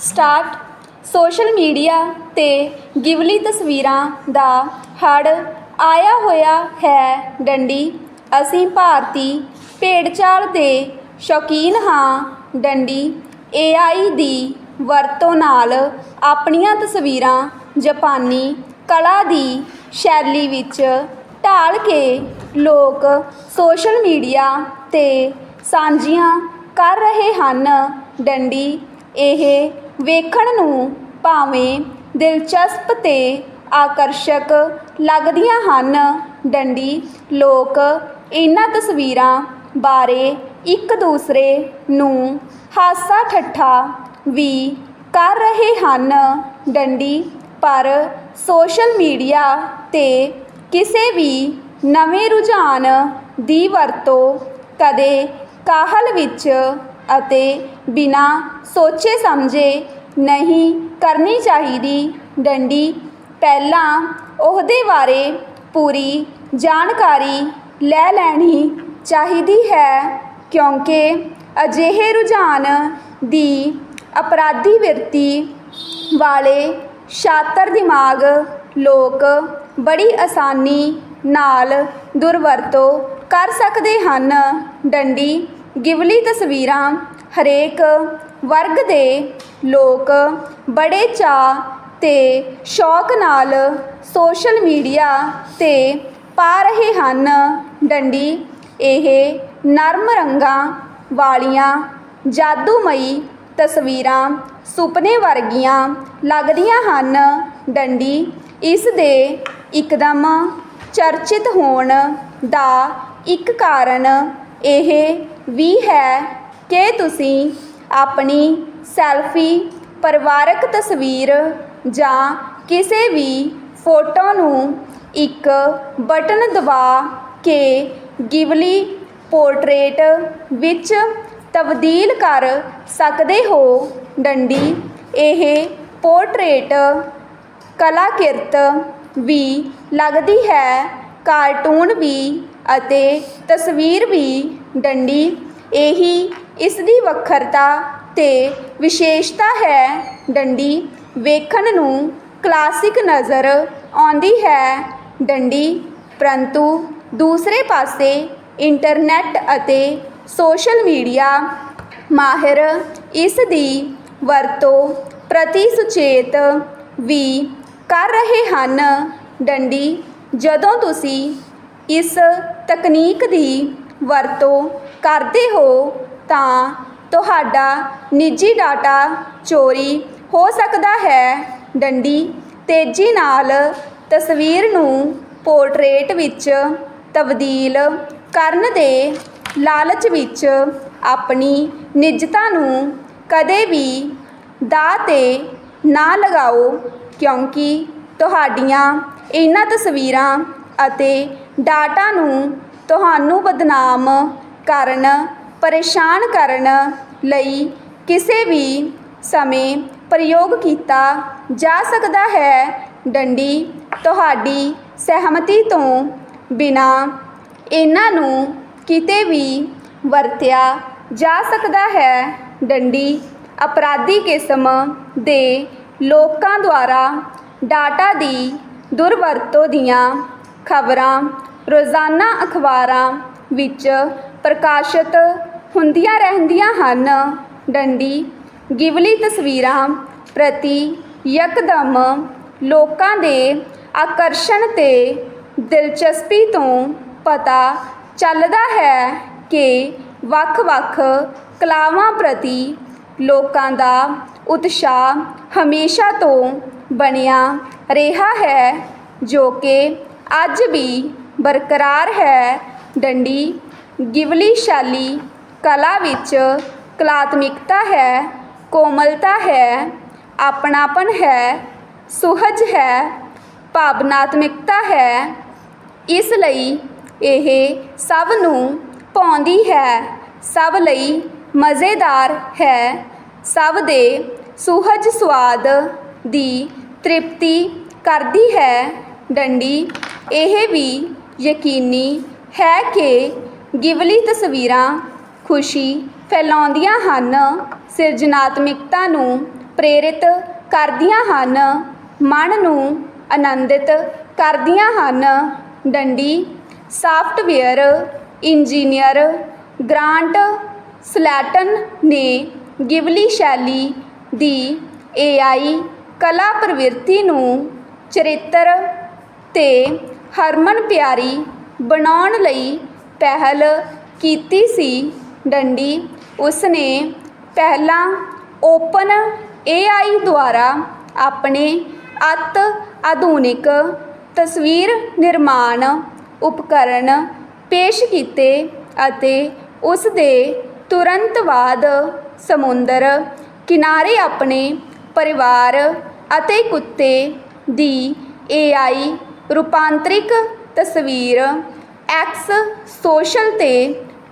Start social media ਤੇ ਗਿਵਲੀ ਤਸਵੀਰਾਂ ਦਾ ਹੜ ਆਇਆ ਹੋਇਆ ਹੈ ਡੰਡੀ। ਅਸੀਂ ਭਾਰਤੀ ਭੇਡਚਾਲ ਦੇ ਸ਼ੌਕੀਨ ਹਾਂ ਡੰਡੀ। AI ਦੀ ਵਰਤੋਂ ਨਾਲ ਆਪਣੀਆਂ ਤਸਵੀਰਾਂ ਜਾਪਾਨੀ ਕਲਾ ਦੀ ਸ਼ੈਲੀ ਵਿੱਚ ਢਾਲ ਕੇ ਲੋਕ ਸੋਸ਼ਲ ਮੀਡੀਆ ਤੇ ਸਾਂਝੀਆਂ ਕਰ ਰਹੇ ਹਨ। ਡੰਡੀ, ਇਹ ਵੇਖਣ ਨੂੰ ਭਾਵੇਂ ਦਿਲਚਸਪ ਅਤੇ ਆਕਰਸ਼ਕ ਲੱਗਦੀਆਂ ਹਨ। ਡੰਡੀ, ਲੋਕ ਇਹਨਾਂ ਤਸਵੀਰਾਂ ਬਾਰੇ ਇੱਕ ਦੂਸਰੇ ਨੂੰ ਹਾਸਾ ਠੱਠਾ ਵੀ ਕਰ ਰਹੇ ਹਨ। ਡੰਡੀ, ਪਰ ਸੋਸ਼ਲ ਮੀਡੀਆ ਤੇ ਕਿਸੇ ਵੀ ਨਵੇਂ ਰੁਝਾਨ ਦੀ ਵਰਤੋਂ ਕਦੇ ਕਾਹਲ ਵਿੱਚ ਅਤੇ ਬਿਨਾਂ ਸੋਚੇ ਸਮਝੇ ਨਹੀਂ ਕਰਨੀ ਚਾਹੀਦੀ। ਡੰਡੀ ਪਹਿਲਾਂ ਉਹਦੇ ਬਾਰੇ ਪੂਰੀ ਜਾਣਕਾਰੀ ਲੈ ਲੈਣੀ ਚਾਹੀਦੀ ਹੈ ਕਿਉਂਕਿ ਅਜਿਹੇ ਰੁਝਾਨ ਦੀ ਅਪਰਾਧੀ ਵਿਰਤੀ ਵਾਲੇ ਸ਼ਾਤਰ ਦਿਮਾਗ ਲੋਕ ਬੜੀ ਆਸਾਨੀ ਨਾਲ ਦੁਰਵਰਤੋਂ ਕਰ ਸਕਦੇ ਹਨ। ਡੰਡੀ ਗਿਵਲੀ ਤਸਵੀਰਾਂ ਹਰੇਕ ਵਰਗ ਦੇ ਲੋਕ ਬੜੇ ਚਾਅ ਅਤੇ ਸ਼ੌਕ ਨਾਲ ਸੋਸ਼ਲ ਮੀਡੀਆ ਤੇ ਪਾ ਰਹੇ ਹਨ। ਡੰਡੀ, ਇਹ ਨਰਮ ਰੰਗਾਂ ਵਾਲੀਆਂ ਜਾਦੂਮਈ ਤਸਵੀਰਾਂ ਸੁਪਨੇ ਵਰਗੀਆਂ ਲੱਗਦੀਆਂ ਹਨ। ਡੰਡੀ, ਇਸ ਦੇ ਇੱਕਦਮ ਚਰਚਿਤ ਹੋਣ ਦਾ ਇੱਕ ਕਾਰਨ ਇਹ ਵੀ ਹੈ ਕਿ ਤੁਸੀਂ ਆਪਣੀ ਸੈਲਫੀ, ਪਰਿਵਾਰਕ ਤਸਵੀਰ ਜਾਂ ਕਿਸੇ ਵੀ ਫੋਟੋ ਨੂੰ ਇੱਕ ਬਟਨ ਦਬਾ ਕੇ ਗਿਵਲੀ ਪੋਰਟਰੇਟ ਵਿੱਚ ਤਬਦੀਲ ਕਰ ਸਕਦੇ ਹੋ। ਡੰਡੀ, ਇਹ ਪੋਰਟਰੇਟ ਕਲਾਕਿਰਤ ਵੀ ਲੱਗਦੀ ਹੈ, ਕਾਰਟੂਨ ਵੀ ਅਤੇ ਤਸਵੀਰ ਵੀ ਡੰਡੀ, ਇਹੀ ਇਸ ਦੀ ਵੱਖਰਤਾ ਤੇ ਵਿਸ਼ੇਸ਼ਤਾ ਹੈ ਡੰਡੀ। ਵੇਖਣ ਨੂੰ ਕਲਾਸਿਕ ਨਜ਼ਰ ਆਉਂਦੀ ਹੈ ਡੰਡੀ। ਪਰੰਤੂ ਦੂਸਰੇ ਪਾਸੇ ਇੰਟਰਨੈਟ ਅਤੇ ਸੋਸ਼ਲ ਮੀਡੀਆ ਮਾਹਿਰ ਇਸ ਦੀ ਵਰਤੋਂ ਪ੍ਰਤੀ ਸੁਚੇਤ ਵੀ ਕਰ ਰਹੇ ਹਨ। ਡੰਡੀ, ਜਦੋਂ ਤੁਸੀਂ ਇਸ ਤਕਨੀਕ ਦੀ ਵਰਤੋਂ ਕਰਦੇ ਹੋ ਤਾਂ ਤੁਹਾਡਾ ਨਿੱਜੀ ਡਾਟਾ ਚੋਰੀ ਹੋ ਸਕਦਾ ਹੈ। ਡੰਡੀ ਤੇਜ਼ੀ ਨਾਲ ਤਸਵੀਰ ਨੂੰ ਪੋਰਟਰੇਟ ਵਿੱਚ ਤਬਦੀਲ ਕਰਨ ਦੇ ਲਾਲਚ ਵਿੱਚ ਆਪਣੀ ਨਿੱਜਤਾ ਨੂੰ ਕਦੇ ਵੀ ਦਾਅ 'ਤੇ ਨਾ ਲਗਾਓ, ਕਿਉਂਕਿ ਤੁਹਾਡੀਆਂ ਇਹਨਾਂ ਤਸਵੀਰਾਂ ਅਤੇ ਡਾਟਾ ਨੂੰ ਤੁਹਾਨੂੰ ਬਦਨਾਮ ਕਰਨ, ਪਰੇਸ਼ਾਨ ਕਰਨ ਲਈ ਕਿਸੇ ਵੀ ਸਮੇਂ ਪ੍ਰਯੋਗ ਕੀਤਾ ਜਾ ਸਕਦਾ ਹੈ। ਡੰਡੀ, ਤੁਹਾਡੀ ਸਹਿਮਤੀ ਤੋਂ ਬਿਨਾਂ ਇਹਨਾਂ ਨੂੰ ਕਿਤੇ ਵੀ ਵਰਤਿਆ ਜਾ ਸਕਦਾ ਹੈ। ਡੰਡੀ, ਅਪਰਾਧੀ ਕਿਸਮ ਦੇ ਲੋਕਾਂ ਦੁਆਰਾ ਡਾਟਾ ਦੀ ਦੁਰਵਰਤੋਂ ਦੀਆਂ ਖਬਰਾਂ ਰੋਜ਼ਾਨਾ ਅਖਬਾਰਾਂ ਵਿੱਚ ਪ੍ਰਕਾਸ਼ਿਤ ਹੁੰਦੀਆਂ ਰਹਿੰਦੀਆਂ ਹਨ। ਡੰਡੀ, ਗਿਵਲੀ ਤਸਵੀਰਾਂ ਪ੍ਰਤੀ ਯਕਦਮ ਲੋਕਾਂ ਦੇ ਆਕਰਸ਼ਣ ਅਤੇ ਦਿਲਚਸਪੀ ਤੋਂ ਪਤਾ ਚੱਲਦਾ ਹੈ ਕਿ ਵੱਖ-ਵੱਖ ਕਲਾਵਾਂ ਪ੍ਰਤੀ ਲੋਕਾਂ ਦਾ ਉਤਸ਼ਾਹ ਹਮੇਸ਼ਾ ਤੋਂ ਬਣਿਆ ਰਿਹਾ ਹੈ, ਜੋ ਕਿ ਅੱਜ ਵੀ ਬਰਕਰਾਰ ਹੈ। ਡੰਡੀ, ਗਿਵਲੀ ਕਲਾ ਵਿੱਚ ਕਲਾਤਮਿਕਤਾ ਹੈ, ਕੋਮਲਤਾ ਹੈ, ਆਪਣਾਪਨ ਹੈ, ਸੁਹਜ ਹੈ, ਭਾਵਨਾਤਮਿਕਤਾ ਹੈ। ਇਸ ਲਈ ਇਹ ਸਭ ਨੂੰ ਪਾਉਂਦੀ ਹੈ। ਸਭ ਲਈ ਮਜ਼ੇਦਾਰ ਹੈ। ਸਭ ਦੇ ਸੁਹਜ ਸਵਾਦ ਦੀ ਤ੍ਰਿਪਤੀ ਕਰਦੀ ਹੈ। ਡੰਡੀ, ਇਹ ਵੀ ਯਕੀਨੀ ਹੈ ਕਿ ਗਿਵਲੀ ਤਸਵੀਰਾਂ ਖੁਸ਼ੀ ਫੈਲਾਉਂਦੀਆਂ ਹਨ, ਸਿਰਜਣਾਤਮਿਕਤਾ ਨੂੰ ਪ੍ਰੇਰਿਤ ਕਰਦੀਆਂ ਹਨ, ਮਨ ਨੂੰ ਆਨੰਦਿਤ ਕਰਦੀਆਂ ਹਨ। ਡੰਡੀ, ਸਾਫਟਵੇਅਰ ਇੰਜੀਨੀਅਰ ਗ੍ਰਾਂਟ ਸਲੈਟਨ ਨੇ ਗਿਵਲੀ ਸ਼ੈਲੀ ਦੀ ਏਆਈ ਕਲਾ ਪ੍ਰਵਿਰਤੀ ਨੂੰ ਚਰਿੱਤਰ ਤੇ ਹਰਮਨ ਪਿਆਰੀ ਬਣਾਉਣ ਲਈ ਪਹਿਲ ਕੀਤੀ ਸੀ ਡੰਡੀ। ਉਸਨੇ ਪਹਿਲਾਂ ਓਪਨ ਏਆਈ ਦੁਆਰਾ ਆਪਣੇ ਅਤ ਆਧੁਨਿਕ ਤਸਵੀਰ ਨਿਰਮਾਣ ਉਪਕਰਣ ਪੇਸ਼ ਕੀਤੇ ਅਤੇ ਉਸ ਦੇ ਤੁਰੰਤ ਬਾਅਦ ਸਮੁੰਦਰ ਕਿਨਾਰੇ ਆਪਣੇ ਪਰਿਵਾਰ ਅਤੇ ਕੁੱਤੇ ਦੀ ਏਆਈ ਰੂਪਾਂਤਰਿਕ ਤਸਵੀਰ ਐਕਸ ਸੋਸ਼ਲ ਤੇ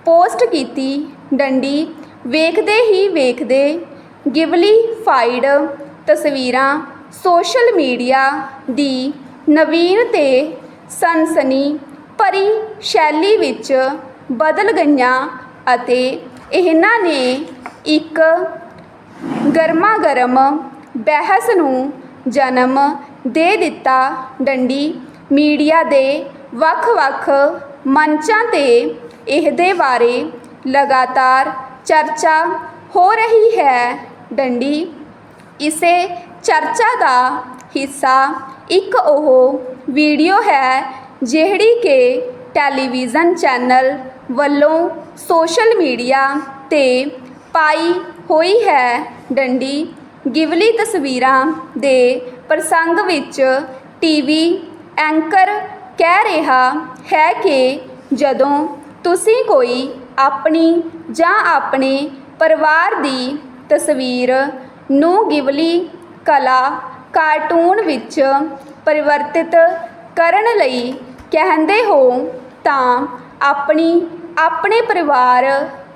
ਪੋਸਟ ਕੀਤੀ ਡੰਡੀ। ਵੇਖਦੇ ਹੀ ਵੇਖਦੇ ਗਿਵਲੀ ਫਾਈਡ ਤਸਵੀਰਾਂ ਸੋਸ਼ਲ ਮੀਡੀਆ ਦੀ ਨਵੀਨ ਤੇ ਸਨਸਨੀ ਭਰੀ ਸ਼ੈਲੀ ਵਿੱਚ ਬਦਲ ਗਈਆਂ ਅਤੇ ਇਹਨਾਂ ਨੇ ਇੱਕ ਗਰਮਾ ਗਰਮ ਬਹਿਸ ਨੂੰ ਜਨਮ ਦੇ ਦਿੱਤਾ ਡੰਡੀ। ਮੀਡੀਆ ਦੇ ਵੱਖ-ਵੱਖ ਮੰਚਾਂ ਤੇ ਇਹਦੇ ਬਾਰੇ ਲਗਾਤਾਰ ਚਰਚਾ ਹੋ ਰਹੀ ਹੈ। ਡੰਡੀ, ਇਸੇ ਚਰਚਾ ਦਾ ਹਿੱਸਾ ਇੱਕ ਉਹ ਵੀਡੀਓ ਹੈ ਜਿਹੜੀ ਕਿ ਟੈਲੀਵਿਜ਼ਨ ਚੈਨਲ ਵੱਲੋਂ ਸੋਸ਼ਲ ਮੀਡੀਆ ਤੇ ਪਾਈ ਹੋਈ ਹੈ। ਡੰਡੀ, ਗਿਵਲੀ ਤਸਵੀਰਾਂ ਦੇ ਪ੍ਰਸੰਗ ਵਿੱਚ ਟੀਵੀ ਐਂਕਰ ਕਹਿ ਰਿਹਾ ਹੈ ਕਿ ਜਦੋਂ ਤੁਸੀਂ ਕੋਈ ਆਪਣੀ ਜਾਂ ਆਪਣੇ ਪਰਿਵਾਰ ਦੀ ਤਸਵੀਰ ਨੂੰ ਗਿਵਲੀ ਕਲਾ ਕਾਰਟੂਨ ਵਿੱਚ ਪਰਿਵਰਤਿਤ ਕਰਨ ਲਈ ਕਹਿੰਦੇ ਹੋ, ਤਾਂ ਆਪਣੀ, ਆਪਣੇ ਪਰਿਵਾਰ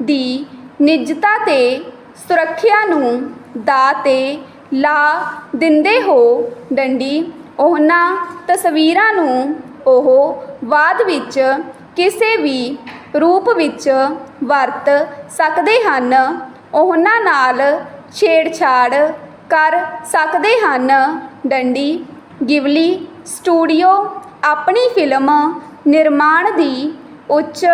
ਦੀ ਨਿੱਜਤਾ ਤੇ ਸੁਰੱਖਿਆ ਨੂੰ ਦਾ ਤੇ ਲਾ ਦਿੰਦੇ ਹੋ, ਡੰਡੀ। ਉਹਨਾਂ ਤਸਵੀਰਾਂ ਨੂੰ ਉਹ ਬਾਅਦ ਵਿੱਚ ਕਿਸੇ ਵੀ ਰੂਪ ਵਿੱਚ ਵਰਤ ਸਕਦੇ ਹਨ। ਉਹਨਾਂ ਨਾਲ ਛੇੜਛਾੜ ਕਰ ਸਕਦੇ ਹਨ। ਡੰਡੀ, ਗਿਵਲੀ ਸਟੂਡੀਓ ਆਪਣੀ ਫਿਲਮ ਨਿਰਮਾਣ ਦੀ ਉੱਚ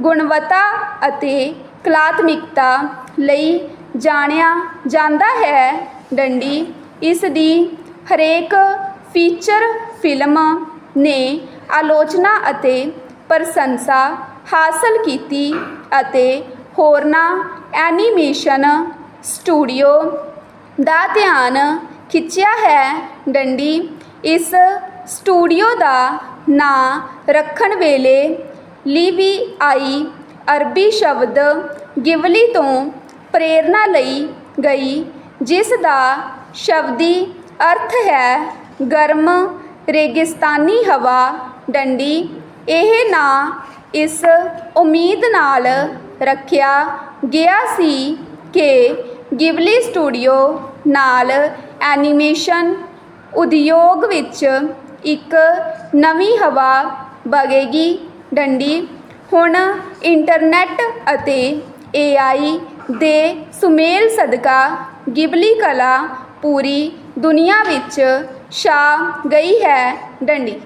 ਗੁਣਵੱਤਾ ਅਤੇ ਕਲਾਤਮਿਕਤਾ ਲਈ ਜਾਣਿਆ ਜਾਂਦਾ ਹੈ। ਡੰਡੀ, ਇਸ ਦੀ ਹਰੇਕ ਫੀਚਰ ਫਿਲਮ ਨੇ ਆਲੋਚਨਾ ਅਤੇ ਪ੍ਰਸ਼ੰਸਾ ਹਾਸਲ ਕੀਤੀ ਅਤੇ ਹੋਰਨਾਂ ਐਨੀਮੇਸ਼ਨ ਸਟੂਡੀਓ ਦਾ ਧਿਆਨ ਖਿੱਚਿਆ ਹੈ। ਡੰਡੀ, ਇਸ ਸਟੂਡੀਓ ਦਾ ਨਾਂ ਰੱਖਣ ਵੇਲੇ ਲਿਵੀ ਆਈ ਅਰਬੀ ਸ਼ਬਦ ਗਿਵਲੀ ਤੋਂ ਪ੍ਰੇਰਨਾ ਲਈ ਗਈ, ਜਿਸ ਦਾ ਸ਼ਬਦੀ ਅਰਥ ਹੈ ਗਰਮ ਰੇਗਿਸਤਾਨੀ ਹਵਾ, ਡੰਡੀ, ਇਹ ਨਾਂ ਇਸ ਉਮੀਦ ਨਾਲ ਰੱਖਿਆ ਗਿਆ ਸੀ ਕਿ ਗਿਬਲੀ ਸਟੂਡੀਓ ਨਾਲ ਐਨੀਮੇਸ਼ਨ ਉਦਯੋਗ ਵਿੱਚ ਇੱਕ ਨਵੀਂ ਹਵਾ ਵਗੇਗੀ। ਡੰਡੀ, ਹੁਣ ਇੰਟਰਨੈੱਟ ਅਤੇ ਏਆਈ ਦੇ ਸੁਮੇਲ ਸਦਕਾ ਗਿਬਲੀ ਕਲਾ ਪੂਰੀ ਦੁਨੀਆ ਵਿੱਚ ਛਾ ਗਈ ਹੈ ਡੰਡੀ।